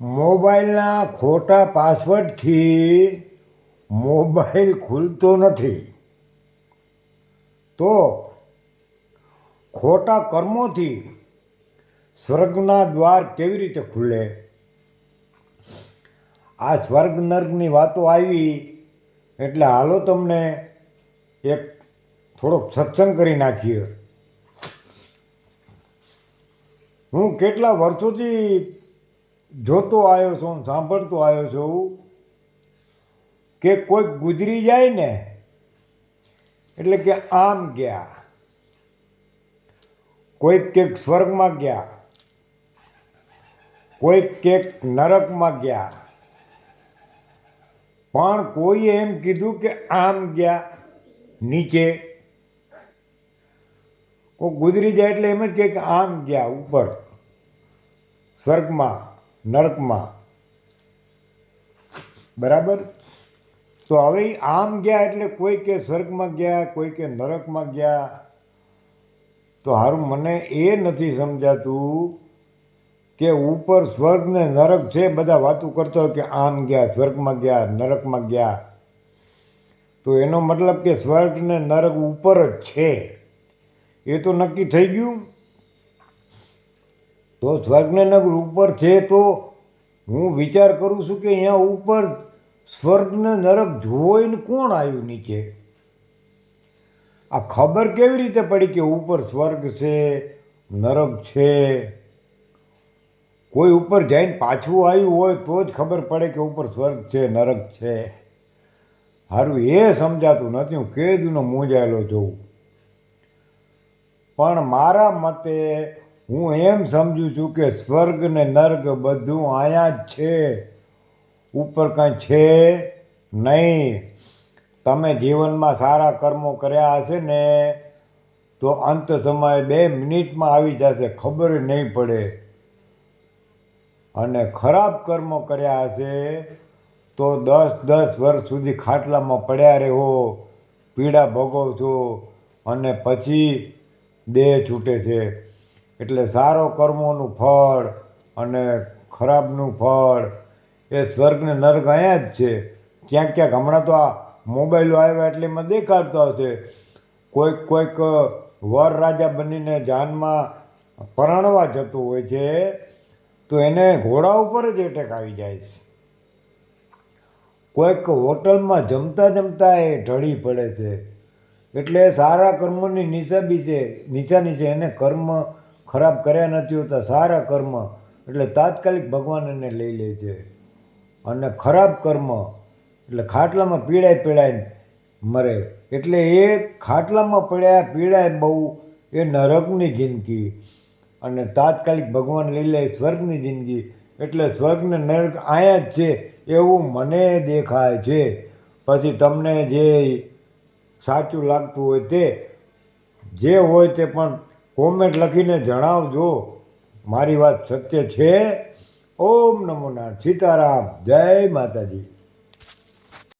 મોબાઈલના ખોટા પાસવર્ડથી મોબાઈલ ખુલતો નથી. તો ખોટા કર્મોથી સ્વર્ગના દ્વાર કેવી રીતે ખુલે? આ સ્વર્ગ નર્ગની વાતો આવી એટલે હાલો તમને એક થોડોક સત્સંગ કરી નાખીએ. હું કેટલા વર્ષોથી જોતો આવ્યો છું સાંભળતો આવ્યો છું કે કોઈક ગુજરી જાય ને, એટલે કે આમ ગયા. કોઈક કેક સ્વર્ગમાં ગયા કોઈક કેક નરકમાં ગયા. પણ કોઈએ એમ કીધું કે આમ ગયા નીચે. કોઈ ગુજરી જાય એટલે એમ જ કે આમ ગયા ઉપર, સ્વર્ગમાં. નરકમાં. બરાબર? તો હવે આમ ગયા એટલે કોઈ કે સ્વર્ગમાં ગયા, કોઈ કે નરકમાં ગયા. તો હારું, મને એ નથી સમજાતું કે ઉપર સ્વર્ગ ને નરક છે બધા વાતો કરતા કે આમ ગયા, સ્વર્ગમાં ગયા, નરકમાં ગયા. તો એનો મતલબ કે સ્વર્ગ ને નરક ઉપર જ છે. એ તો નક્કી થઈ ગયું? તો સ્વર્ગનગર ઉપર છે તો હું વિચાર કરું છું કે અહીંયા ઉપર સ્વર્ગને નરક જોઈને કોણ આવ્યું નીચે? આ ખબર કેવી રીતે પડી કે ઉપર સ્વર્ગ છે, નરક છે? કોઈ ઉપર જઈને પાછું આવ્યું હોય તો જ ખબર પડે કે ઉપર સ્વર્ગ છે, નરક છે. સારું એ સમજાતું નથી, હું કેદનો મોજાયેલો જોઉં. પણ મારા મતે હું એમ સમજું છું કે સ્વર્ગ ને નર્ગ બધું અહીંયા જ છે. ઉપર કાંઈ છે નહીં. તમે જીવનમાં સારા કર્મો કર્યા હશે ને, તો અંત સમયે બે મિનિટમાં આવી જશે, ખબર નહીં પડે. અને ખરાબ કર્મો કર્યા હશે, તો દસ દસ વર્ષ સુધી ખાટલામાં પડ્યા રહો, પીડા ભોગવશો અને પછી દેહ છૂટે છે. એટલે સારો કર્મોનું ફળ અને ખરાબનું ફળ, એ સ્વર્ગ ને નર્ક અહીંયા જ છે. ક્યાંક ક્યાંક હમણાં તો આ મોબાઈલો આવ્યા એટલે એમાં દેખાડતા હશે. કોઈક કોઈક વર રાજા બનીને જાનમાં પરણવા જતું હોય છે, તો એને ઘોડા ઉપર જ એટેક આવી જાય છે. કોઈક હોટલમાં જમતા જમતા એ ઢળી પડે છે. એટલે સારા કર્મોની નિશાબી છે, નિશાની છે. એને કર્મ ખરાબ કર્યા નથી હોતા, સારા કર્મ. એટલે તાત્કાલિક ભગવાન એને લઈ લે છે અને ખરાબ કર્મ, એટલે ખાટલામાં પીડાય પીડાય મરે. એટલે એ ખાટલામાં પડ્યા પીડાય બહુ, એ નરકની જિંદગી. અને તાત્કાલિક ભગવાન લઈ લે સ્વર્ગની જિંદગી. એટલે સ્વર્ગ ને નરક અહીંયા જ છે, એવું મને દેખાય છે. પછી તમને જે સાચું લાગતું હોય તે, જે હોય તે પણ કોમેન્ટ લખીને જણાવજો. મારી વાત સત્ય છે. ઓમ નમો નાથ સીતારામ. જય માતાજી.